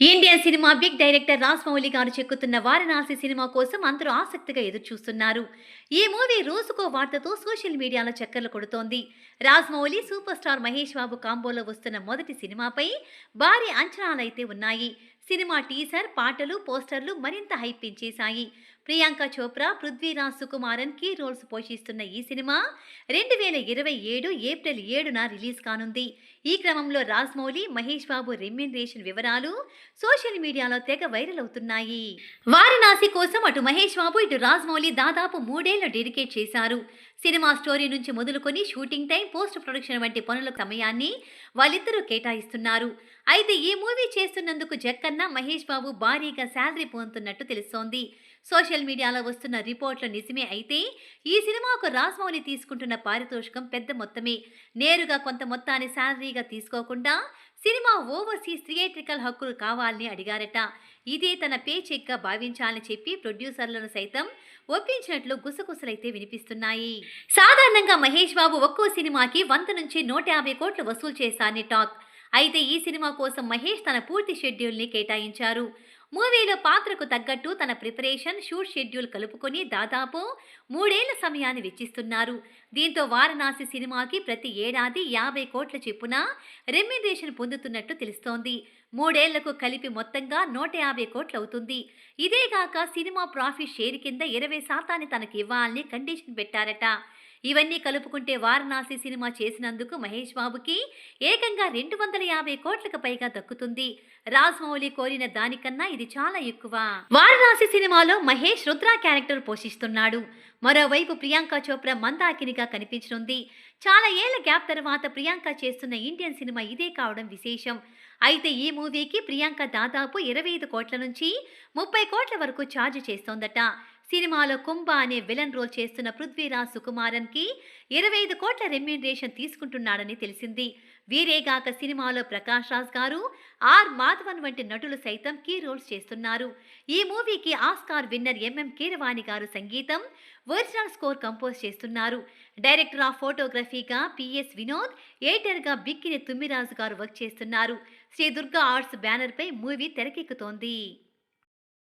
Indian cinema big director Rajamouli గారు చెక్కుతున్న Varanasi cinema కోసం అందరూ ఆసక్తిగా ఎదురుచూస్తున్నారు. ఈ మూవీ రోజుకో వార్తతో సోషల్ మీడియాలో చక్కర్లు కొడుతోంది. రాజ్మౌళి సూపర్ స్టార్ మహేష్ బాబు కాంబోలో వస్తున్న మొదటి సినిమాపై భారీ అంచనాలైతే ఉన్నాయి. సినిమా టీజర్ పాటలు పోస్టర్లు మరింత హైప్ పెంచేశాయి ప్రియాంక చోప్రా పృథ్వీరాజ్ సుకుమారన్ కీ రోల్స్ పోషిస్తున్న ఈ సినిమా రెండు వేల ఇరవై ఏడు ఏప్రిల్ ఏడున రిలీజ్ కానుంది. ఈ క్రమంలో రాజ్మౌళి మహేష్ బాబు రెమ్యునరేషన్ వివరాలు సోషల్ మీడియాలో తెగ వైరల్ అవుతున్నాయి. వారణాసి కోసం అటు మహేష్ బాబు ఇటు రాజ్మౌళి దాదాపు మూడేళ్ళు డెడికేట్ చేశారు. సినిమా స్టోరీ నుంచి మొదలుకొని షూటింగ్ టైం పోస్ట్ ప్రొడక్షన్ వంటి పనుల సమయాన్ని వాళ్ళిద్దరూ కేటాయిస్తున్నారు. అయితే ఈ మూవీ చేస్తున్నందుకు జక్కన్న మహేష్ బాబు భారీగా శాలరీ పొందుతున్నట్టు తెలుస్తోంది. సోషల్ మీడియాలో వస్తున్న రిపోర్ట్ల నిజమే అయితే ఈ సినిమాకు రాజమౌళి తీసుకుంటున్న పారితోషికం పెద్ద మొత్తమే. నేరుగా కొంత మొత్తాన్ని శాలరీగా తీసుకోకుండా సినిమా ఓవర్సీస్ థియేట్రికల్ హక్కులు కావాలని అడిగారట. ఇదే తన పే చెక్గా భావించాలని చెప్పి ప్రొడ్యూసర్లను సైతం ఒప్పించినట్లు గుసగుసలైతే వినిపిస్తున్నాయి. సాధారణంగా మహేష్ బాబు ఒక్కో సినిమాకి వంద నుంచి నూట యాభై కోట్లు వసూలు చేశారని టాక్. అయితే ఈ సినిమా కోసం మహేష్ తన పూర్తి షెడ్యూల్ని కేటాయించారు. మూవీలో పాత్రకు తగ్గట్టు తన ప్రిపరేషన్ షూట్ షెడ్యూల్ కలుపుకొని దాదాపు మూడేళ్ళ సమయాన్ని వెచ్చిస్తున్నారు. దీంతో వారణాసి సినిమాకి ప్రతి ఏడాది యాభై కోట్ల చెప్పున రెమ్యునరేషన్ పొందుతున్నట్టు తెలుస్తోంది. మూడేళ్ళకు కలిపి మొత్తంగా నూట యాభై కోట్లు అవుతుంది. ఇదేగాక సినిమా ప్రాఫిట్ షేర్ కింద ఇరవై శాతాన్ని తనకి ఇవ్వాలని కండిషన్ పెట్టారట. ఇవన్నీ కలుపుకుంటే వారణాసి సినిమా చేసినందుకు మహేష్ బాబుకి ఏకంగా రెండు వందల యాభై కోట్లకు పైగా దక్కుతుంది. రాజ్మౌళి కోరిన దానికన్నా ఇది చాలా ఎక్కువ. వారణాసి సినిమాలో మహేష్ రుద్ర క్యారెక్టర్ పోషిస్తున్నాడు. మరోవైపు ప్రియాంక చోప్రా మందాకినిగా కనిపించనుంది. చాలా ఏళ్ళ గ్యాప్ తర్వాత ప్రియాంక చేస్తున్న ఇండియన్ సినిమా ఇదే కావడం విశేషం. అయితే ఈ మూవీకి ప్రియాంక దాదాపు ఇరవై ఐదు కోట్ల నుంచి ముప్పై కోట్ల వరకు ఛార్జ్ చేస్తోందట. సినిమాలో కుంభ అనే విలన్ రోల్ చేస్తున్న పృథ్వీరాజ్ సుకుమారన్కి ఇరవై ఐదు కోట్ల రెమ్యూనరేషన్ తీసుకుంటున్నాడని తెలిసింది. వీరేగాక సినిమాలో ప్రకాష్ రాజ్ గారు ఆర్ మాధవన్ వంటి నటులు సైతం కీ రోల్స్ చేస్తున్నారు. ఈ మూవీకి ఆస్కార్ విన్నర్ ఎంఎం కీరవాణి గారు సంగీతం ఒరిజినల్ స్కోర్ కంపోజ్ చేస్తున్నారు. డైరెక్టర్ ఆఫ్ ఫోటోగ్రఫీగా పిఎస్ వినోద్ ఎడిటర్గా బిక్కిని తుమ్మిరాజు గారు వర్క్ చేస్తున్నారు. శ్రీ దుర్గా ఆర్ట్స్ బ్యానర్పై మూవీ తెరకెక్కుతోంది.